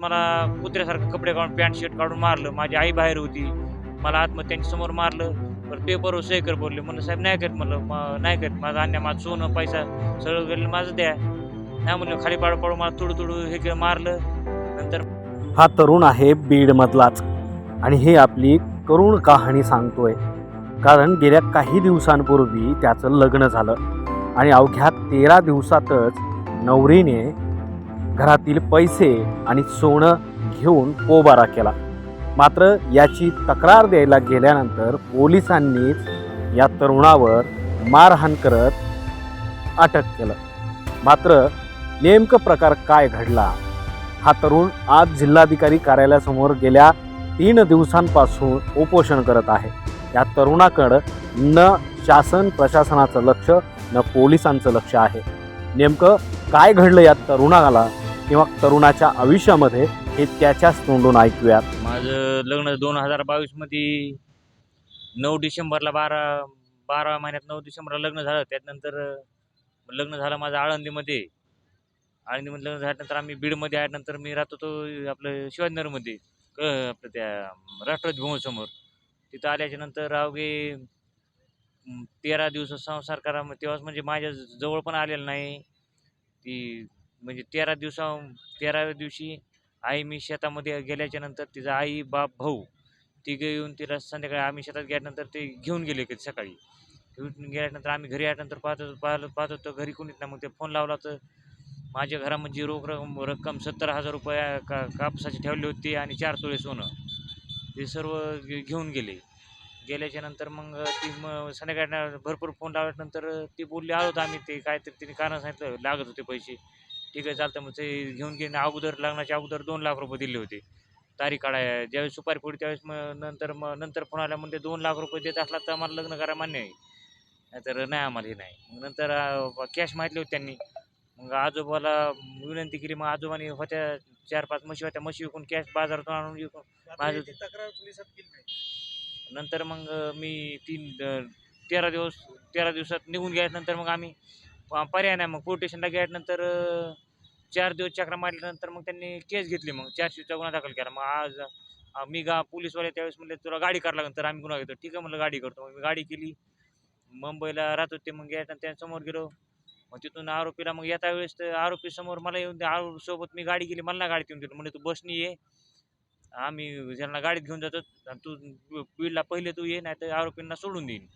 मला कुत्र्यासारखं कपडे काढून पॅन्ट शर्ट काढून मारलं. माझी आई बाहेर होती. मला आत्म त्यांच्यासमोर मारलं. बरं पेपरवर सही कर बोलले. म्हणलं साहेब नाही करत. म्हणलं मग नाही करत. माझं अन्या माझं सोनं पैसा सगळं गेलं माझं द्या. नाही म्हणलं खाली पाडू पाडू मला तुडू तुडू हे केलं मारलं. नंतर हा तरुण आहे बीडमधलाच. आणि हे आपली करुण कहाणी सांगतोय. कारण गेल्या काही दिवसांपूर्वी त्याचं लग्न झालं. आणि अवघ्या तेरा दिवसातच नवरीने घरातील पैसे आणि सोनं घेऊन पोबारा केला. मात्र याची तक्रार द्यायला गेल्यानंतर पोलिसांनीच या तरुणावर मारहाण करत अटक केलं. मात्र नेमकं प्रकार काय घडला हा तरुण आज जिल्हाधिकारी कार्यालयासमोर गेल्या तीन दिवसांपासून उपोषण करत आहे. या तरुणाकडं न शासन प्रशासनाचं लक्ष न पोलिसांचं लक्ष आहे. नेमकं काय घडलं या तरुणाला? किंवा तरुणाच्या आयुष्यामध्ये हे त्याच्याच तोंडून ऐकूयात माझं लग्न दोन हजार बावीसमध्ये नऊ डिसेंबरला बारा बारा महिन्यात नऊ डिसेंबरला लग्न झालं. त्यानंतर लग्न झालं माझं आळंदीमध्ये. आळंदीमध्ये लग्न झाल्यानंतर आम्ही बीडमध्ये आल्यानंतर मी राहत होतो आपलं शिवाजीनगरमध्ये क आपलं त्या राष्ट्रवादी भवनसमोर. तिथं आल्याच्यानंतर अवघे तेरा दिवस संसार करा. मग तेव्हाच म्हणजे माझ्या जवळ पण आलेलं नाही. ती म्हणजे तेरा दिवसा तेराव्या दिवशी आई मी शेतामध्ये गेल्याच्यानंतर तिचा आई बाप भाऊ तिघे येऊन तिला संध्याकाळी आम्ही शेतात गेल्यानंतर ते घेऊन गेले कधी सकाळी. घेऊन गेल्यानंतर आम्ही घरी आल्यानंतर पाहतो पाहिलं पाहत होतो घरी कोणीच नाही. मग ते फोन लावला तर माझ्या घरामध्ये रोख रकम रक्कम सत्तर हजार रुपये का कापसाची ठेवली होती आणि चार तोळे सोनं. ते सर्व घेऊन गेले. गेल्याच्यानंतर मग ती मग संध्याकाळी भरपूर फोन लावल्यानंतर ती बोलली आलो होतो आम्ही ते काहीतरी तिने कारण सांगितलं लागत होते पैसे. ठीक आहे चालतं मग ते घेऊन गेले अगोदर लग्नाच्या अगोदर दोन लाख रुपये दिले होते. तारीख काढाय ज्यावेळेस सुपारी फोडी त्यावेळेस मग नंतर मग नंतर फोन आला म्हणजे दोन लाख रुपये देत असला तर आम्हाला लग्न करा मान्य आहे. नाहीतर नाही आम्हाला हे नाही. मग नंतर कॅश मागितली होती त्यांनी. मग आजोबाला विनंती केली मग आजोबानी होत्या चार पाच म्हशी होत्या म्हशी विकून कॅश बाजारातून आणून विकून माझं तक्रार पोलिसात केली नाही. नंतर मग मी तीन तेरा दिवस तेरा दिवसात निघून गेल्यानंतर मग आम्ही पर्याय नाही. मग पोलीस स्टेशनला गेल्यानंतर चार दिवस चक्रा मारल्यानंतर मग त्यांनी केस घेतली मग. चारशेचा गुन्हा दाखल केला. मग आज मी गा पोलीसवाले त्यावेळेस म्हणले तुला गाडी करावं लागेल तर आम्ही गुन्हा घेतो. ठीक आहे म्हणलं गाडी करतो. मग मी गाडी केली. मुंबईला राहत होते मग गेल्यानंतर त्यांच्यासमोर गेलो. मग तिथून आरोपीला मग येता वेळेस तर आरोपी समोर मला येऊन आरोपीसोबत सोबत मी गाडी गेली मला नाही गाडीत येऊन दिलं म्हणजे तू बसनी ये. आम्ही ज्यांना गाडीत घेऊन जातो आणि तू बीडला पहिले तू ये नाही तर आरोपींना सोडून देईन.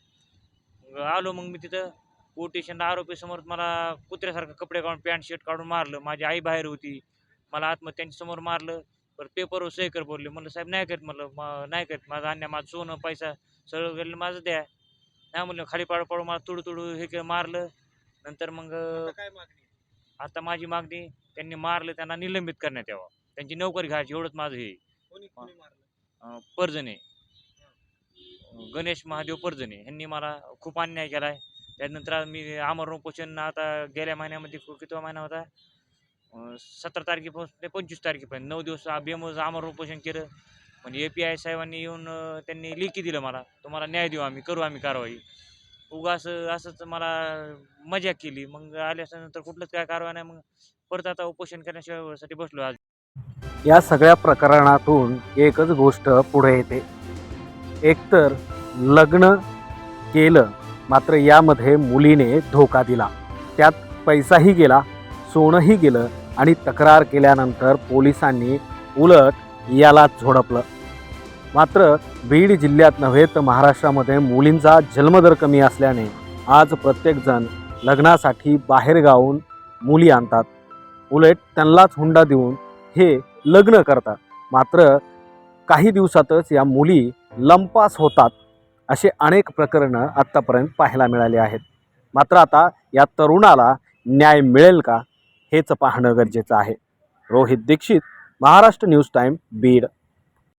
मग आलो मग मी तिथं. पोलीस स्टेशनला आरोपी समोर मला कुत्र्यासारखं कपडे काढून पॅन्ट शर्ट काढून मारलं. माझी आई बाहेर होती. मला आत्म त्यांच्यासमोर मारलं. पर पेपरवर सही कर बोलले. म्हणलं साहेब नाही करत. म्हणलं "म- नाही करत. माझं अन्य माझं सोनं पैसा सगळं गेलं माझं द्या. नाही म्हणलं खाली पाडू पाडू मला तुडू तुडू हे केलं मारलं. नंतर मग आता काय मागणी? आहे? आता माझी मागणी त्यांनी मारलं त्यांना निलंबित करण्यात यावं. त्यांची नोकरी घ्यायची एवढंच माझं हे. परजणे गणेश महादेव परजणे ह्यांनी मला खूप अन्याय केला आहे त्यानंतर मी आमरण उपोषण आता गेल्या महिन्यामध्ये कु- कितवा महिना होता? सतरा तारखेपासून ते पंचवीस तारखेपर्यंत. नऊ दिवस बेमोज आमरण उपोषण केलं. म्हणजे ए पी आय साहेबांनी येऊन त्यांनी लेखी दिलं मला. तुम्हाला न्याय देऊ आम्ही करू आम्ही कारवाई. उगा असं असंच मला मजा केली. मग आल्यानंतर कुठलंच काय कारवाई नाही. मग परत आता उपोषण करण्यासाठी बसलो आज. या सगळ्या प्रकरणातून एकच गोष्ट पुढे येते. एकतर लग्न केलं मात्र यामध्ये मुलीने धोका दिला. त्यात पैसाही गेला सोनंही गेलं आणि तक्रार केल्यानंतर पोलिसांनी उलट याला झोडपलं. मात्र बीड जिल्ह्यात नव्हे तर महाराष्ट्रामध्ये मुलींचा जन्मदर कमी असल्याने आज प्रत्येकजण लग्नासाठी बाहेरगावून मुली आणतात. उलट त्यांनाच हुंडा देऊन हे लग्न करतात. मात्र काही दिवसातच या मुली लंपास होतात. असे अनेक प्रकरणं आत्तापर्यंत पाहायला मिळाले आहेत. मात्र आता या तरुणाला न्याय मिळेल का हेच पाहणं गरजेचं आहे. Rohit Dixit Maharashtra news time Beed.